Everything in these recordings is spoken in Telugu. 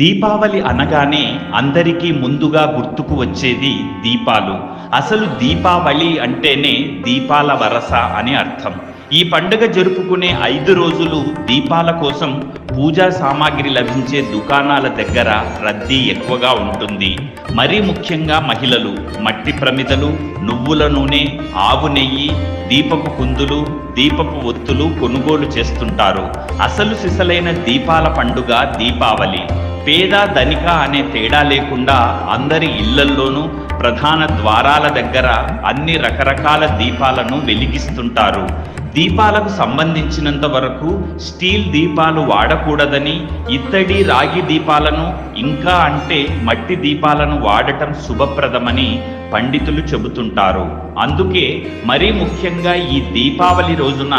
దీపావళి అనగానే అందరికీ ముందుగా గుర్తుకు వచ్చేది దీపాలు. అసలు దీపావళి అంటేనే దీపాల వరస అని అర్థం. ఈ పండుగ జరుపుకునే ఐదు రోజులు దీపాల కోసం పూజా సామాగ్రి లభించే దుకాణాల దగ్గర రద్దీ ఎక్కువగా ఉంటుంది. మరీ ముఖ్యంగా మహిళలు మట్టి ప్రమిదలు నువ్వుల నూనె ఆవు నెయ్యి దీపపు కుందులు దీపపు ఒత్తులు కొనుగోలు చేస్తుంటారు. అసలు సిసలైన దీపాల పండుగ దీపావళి. పేద ధనిక అనే తేడా లేకుండా అందరి ఇళ్ళల్లోనూ ప్రధాన ద్వారాల దగ్గర అన్ని రకరకాల దీపాలను వెలిగిస్తుంటారు. దీపాలకు సంబంధించినంత వరకు స్టీల్ దీపాలు వాడకూడదని ఇత్తడి రాగి దీపాలను ఇంకా అంటే మట్టి దీపాలను వాడటం శుభప్రదమని పండితులు చెబుతుంటారు. అందుకే మరీ ముఖ్యంగా ఈ దీపావళి రోజున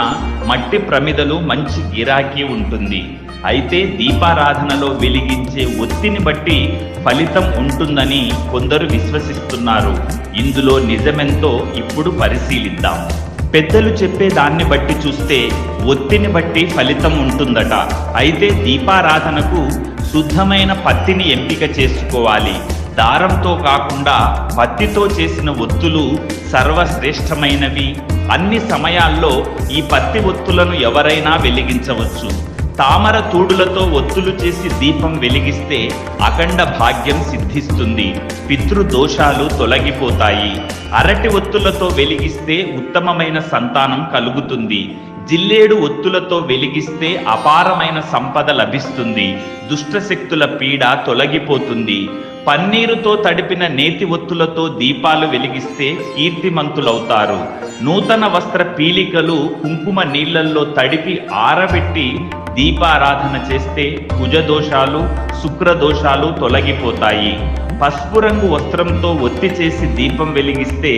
మట్టి ప్రమిదలు మంచి గిరాకీ ఉంటుంది. అయితే దీపారాధనలో వెలిగించే ఒత్తిని బట్టి ఫలితం ఉంటుందని కొందరు విశ్వసిస్తున్నారు. ఇందులో నిజమెంతో ఇప్పుడు పరిశీలిద్దాం. పెద్దలు చెప్పే దాన్ని బట్టి చూస్తే ఒత్తిని బట్టి ఫలితం ఉంటుందట. అయితే దీపారాధనకు శుద్ధమైన పత్తిని ఎంపిక చేసుకోవాలి. దారంతో కాకుండా పత్తితో చేసిన ఒత్తులు సర్వశ్రేష్టమైనవి. అన్ని సమయాల్లో ఈ పత్తి ఒత్తులను ఎవరైనా వెలిగించవచ్చు. తామర తూడులతో ఒత్తులు చేసి దీపం వెలిగిస్తే అఖండ భాగ్యం సిద్ధిస్తుంది. పితృదోషాలు తొలగిపోతాయి. అరటి ఒత్తులతో వెలిగిస్తే ఉత్తమమైన సంతానం కలుగుతుంది. జిల్లేడు ఒత్తులతో వెలిగిస్తే అపారమైన సంపద లభిస్తుంది. దుష్టశక్తుల పీడ తొలగిపోతుంది. పన్నీరుతో తడిపిన నేతి ఒత్తులతో దీపాలు వెలిగిస్తే కీర్తిమంతులవుతారు. నూతన వస్త్ర పీలికలు కుంకుమ నీళ్ళల్లో తడిపి ఆరబెట్టి దీపారాధన చేస్తే కుజదోషాలు శుక్రదోషాలు తొలగిపోతాయి. పసుపు రంగు వస్త్రంతో ఒత్తి చేసి దీపం వెలిగిస్తే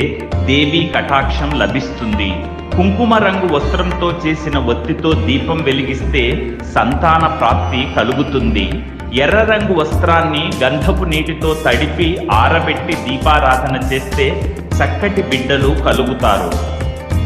దేవి కటాక్షం లభిస్తుంది. కుంకుమ రంగు వస్త్రంతో చేసిన ఒత్తితో దీపం వెలిగిస్తే సంతాన ప్రాప్తి కలుగుతుంది. ఎర్ర రంగు వస్త్రాన్ని గంధపు నీటితో తడిపి ఆరబెట్టి దీపారాధన చేస్తే చక్కటి బిడ్డలు కలుగుతారు.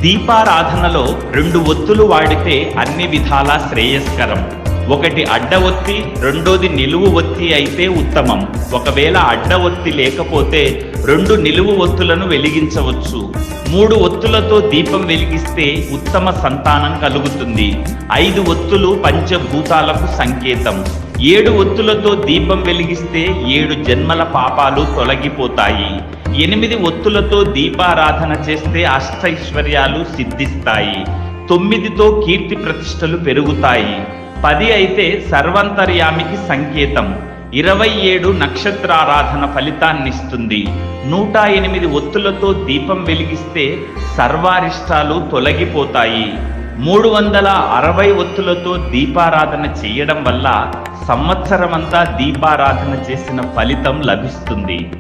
దీపారాధనలో రెండు ఒత్తులు వాడితే అన్ని విధాలా శ్రేయస్కరం. ఒకటి అడ్డ ఒత్తి రెండోది నిలువు ఒత్తి అయితే ఉత్తమం. ఒకవేళ అడ్డ ఒత్తి లేకపోతే రెండు నిలువు ఒత్తులను వెలిగించవచ్చు. మూడు ఒత్తులతో దీపం వెలిగిస్తే ఉత్తమ సంతానం కలుగుతుంది. ఐదు ఒత్తులు పంచభూతాలకు సంకేతం. ఏడు ఒత్తులతో దీపం వెలిగిస్తే ఏడు జన్మల పాపాలు తొలగిపోతాయి. ఎనిమిది ఒత్తులతో దీపారాధన చేస్తే అష్టైశ్వర్యాలు సిద్ధిస్తాయి. తొమ్మిదితో కీర్తి ప్రతిష్టలు పెరుగుతాయి. పది అయితే సర్వంతర్యామికి సంకేతం. ఇరవై ఏడు నక్షత్రారాధన ఫలితాన్నిస్తుంది. నూట ఎనిమిది ఒత్తులతో దీపం వెలిగిస్తే సర్వారిష్టాలు తొలగిపోతాయి. మూడు వందల అరవై ఒత్తులతో దీపారాధన చేయడం వల్ల సంవత్సరమంతా దీపారాధన చేసిన ఫలితం లభిస్తుంది.